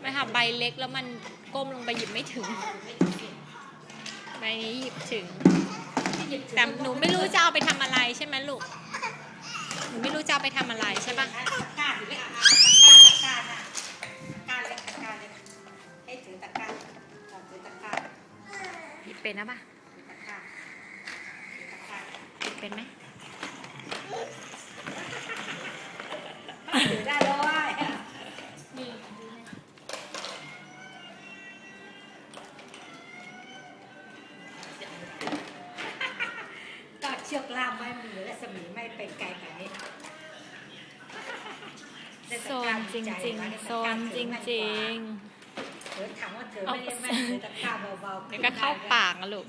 ไม่ค่ะใบเล็กแล้วมันก้มลงไปหยิบไม่ถึง ใบนี้หยิบถึง แต่หนูไม่รู้จะเอาไปทำอะไรใช่ไหมลูก หนูไม่รู้จะเอาไปทำอะไรใช่ปะกาดหรือไกาดเให้ถือตะกร้าถือตะกร้าหยิบเป็นนะปะ เป็นไหมถือได้เลยนี่ก็เชือกล่ามไว้มือและสมีไม่ไปไกลกว่านี้โซนจริงๆโซนจริงเธอถามว่าเธอไม่ได้แม่นถือตะกร้าเบาๆๆเดี๋ยวก็เข้าปากอะลูก